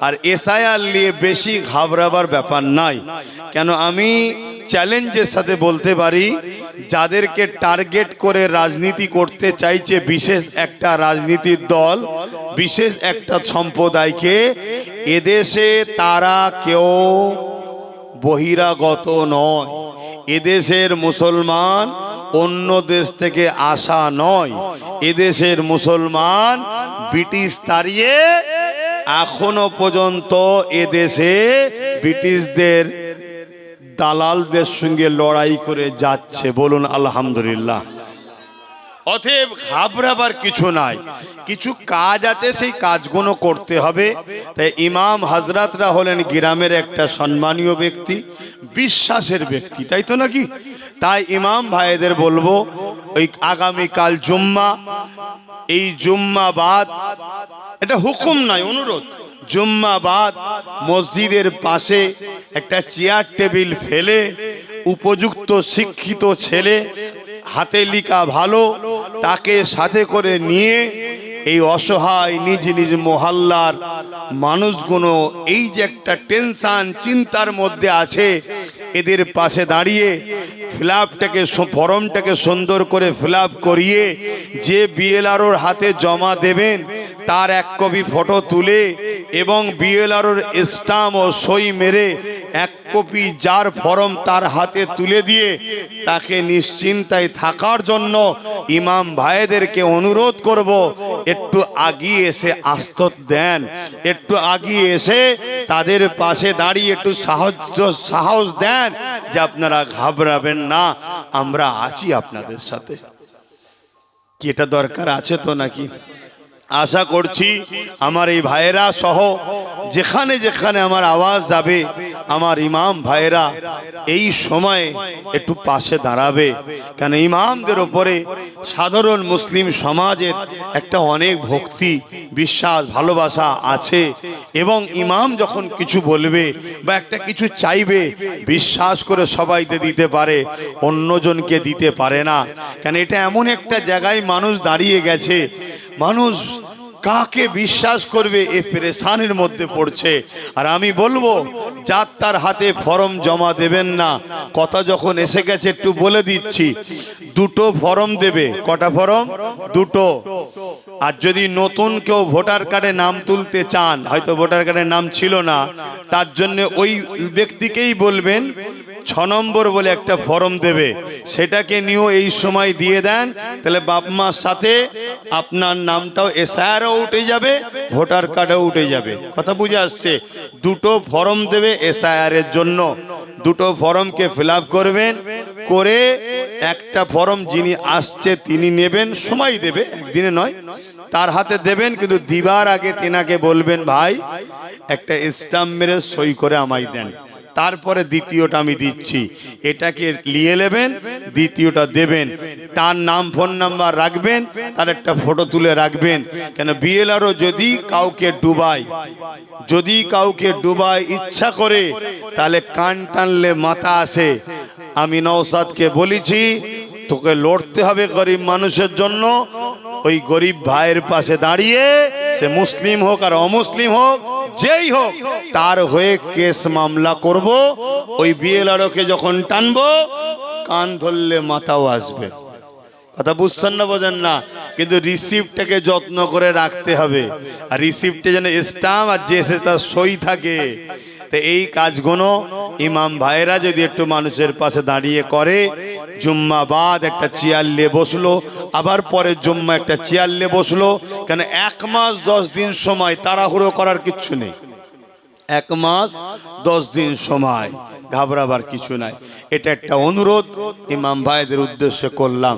আর SIR নিয়ে বেশি ঘাবড়াবার ব্যাপার নাই। কেন আমি চ্যালেঞ্জের সাথে বলতে পারি, যাদেরকে টার্গেট করে রাজনীতি করতে চাইছে বিশেষ একটা রাজনীতির দল, বিশেষ একটা সম্প্রদায়কে, এদেশে তারা কেউ বহিরাগত নয়। এদেশের মুসলমান অন্য দেশ থেকে আসা নয়। এদেশের মুসলমান ব্রিটিশ তাড়িয়ে এখনও পর্যন্ত এদেশে ব্রিটিশদের দালালদের সঙ্গে লড়াই করে যাচ্ছে। বলুন, আলহামদুলিল্লাহ। অতএব ঘাবড়াবার কিছু নাই। কিছু কাজ আছে, সেই কাজগুলো করতে হবে। তাই ইমাম হাজরাতরা হলেন গ্রামের একটা সম্মানীয় ব্যক্তি, বিশ্বাসের ব্যক্তি, তাই তো নাকি? তাই ইমাম ভাইদের বলব, ওই আগামীকাল জুম্মা, এই জুম্মা বাদ এটা হুকুম নয়, অনুরোধ। জুম্মাবাদ মসজিদের পাশে একটা চেয়ার টেবিল ফেলে, উপযুক্ত শিক্ষিত ছেলে, হাতে লিখা ভালো, তাকে সাথে করে নিয়ে এই অসহায় নিজ নিজ মহল্লার মানুষগুলো, এই যে একটা টেনশন, চিন্তার মধ্যে আছে এদের পাশে দাঁড়িয়ে ফিলাপটাকে ফর্মটাকে সুন্দর করে ফিল করিয়ে যে বিএলআরওর হাতে জমা দেবেন, তার এক কপি ফটো তুলে এবং বিএলআরওর স্টাম্প ও সই মেরে এক কপি যার ফরম তার হাতে তুলে দিয়ে তাকে নিশ্চিন্তায় থাকার জন্য ইমাম ভাইদেরকে অনুরোধ করব, একটু আগিয়ে এসে আস্তত দেন। একটু আগিয়ে এসে তাদের পাশে দাঁড়িয়ে একটু সাহায্য, সাহস দেন যে আপনারা ঘাবড়াবেন না, আমরা আছি আপনাদের সাথে। কি এটা দরকার আছে তো নাকি? আশা করছি আমার এই ভাইয়েরা সহ যেখানে যেখানে আমার আওয়াজ যাবে, আমার ইমাম ভাইয়েরা এই সময়ে একটু পাশে দাঁড়াবে। কেন ইমামদের ওপরে সাধারণ মুসলিম সমাজের একটা অনেক ভক্তি, বিশ্বাস, ভালোবাসা আছে এবং ইমাম যখন কিছু বলবে বা একটা কিছু চাইবে, বিশ্বাস করে সবাইতে দিতে পারে, অন্যজনকে দিতে পারে না। কেন এটা এমন একটা জায়গায় মানুষ দাঁড়িয়ে গেছে মানুষ কাকে বিশ্বাস করবে এ পেরেশানের মধ্যে পড়ছে? আর আমি বলব, যার তার হাতে ফর্ম জমা দেবেন না। কথা যখন এসে গেছে, একটু বলে দিচ্ছি। দুটো ফর্ম দেবে। কটা ফর্ম? দুটো। আর যদি নতুন কেউ ভোটার কার্ডে নাম তুলতে চান, হয়তো ভোটার কার্ডে নাম ছিল না, তার জন্য ওই ব্যক্তিকেই বলবেন, ছ নম্বর বলে একটা ফর্ম দেবে। সেটাকে নিয়েও এই সময় দিয়ে দেন। তাহলে বাপ মার সাথে আপনার নামটাও এসআরও উঠে যাবে, ভোটার কার্ডও উঠে যাবে। কথা বুঝে আসছে? দুটো ফর্ম দেবে এসআইআর এর জন্য। দুটো ফর্মকে ফিল করবেন, করে একটা ফর্ম যিনি আসছে তিনি নেবেন, সময় দেবে, একদিনে নয়। তার হাতে দেবেন, কিন্তু দিবার আগে তেনাকে বলবেন, ভাই, একটা স্টাম্প মেরে সই করে আমায় দেন। তারপরে দ্বিতীয়টা আমি দিচ্ছি। এটাকে নিয়ে নেবেন, দ্বিতীয়টা দেবেন। তার নাম, ফোন নাম্বার রাখবেন, তার একটা ফটো তুলে রাখবেন। কেন, বিএলআরও যদি কাউকে ডুবায়, যদি কাউকে ডুবায় ইচ্ছা করে, তাহলে কান টানলে মাথা আসে। আমি নৌসাদকে বলেছি, তোকে লড়তে হবে গরিব মানুষের জন্য। ওই গরিব ভাইয়ের পাশে দাঁড়িয়ে সে মুসলিম হোক আর অমুসলিম হোক যেই হোক, তার হয়ে কেস মামলা করব, ওই বিএলআরওকে যখন টানবো, কান ধরলে মাথাও আসবে। কথা বুঝছেন না, বোঝেন না? কিন্তু রিসিপ্টটাকে যত্ন করে রাখতে হবে। আর রিসিপ্টে যেন স্টাম্প আর যে এসে তার সই থাকে। তো এই কাজগুলো ইমাম ভাইরা যদি একটু মানুষের পাশে দাঁড়িয়ে করে, জুম্মা বাদ একটা চেয়ার নিয়ে বসল, আবার পরে জুম্মা একটা চেয়ার নিয়ে বসল, কেন এক মাস দশ দিন সময় তাড়াহুড়ো করার কিচ্ছু নেই। এক মাস দশ দিন সময়, ঘাবড়াবার কিছু নাই। এটা একটা অনুরোধ ইমাম ভাইদের উদ্দেশ্যে করলাম।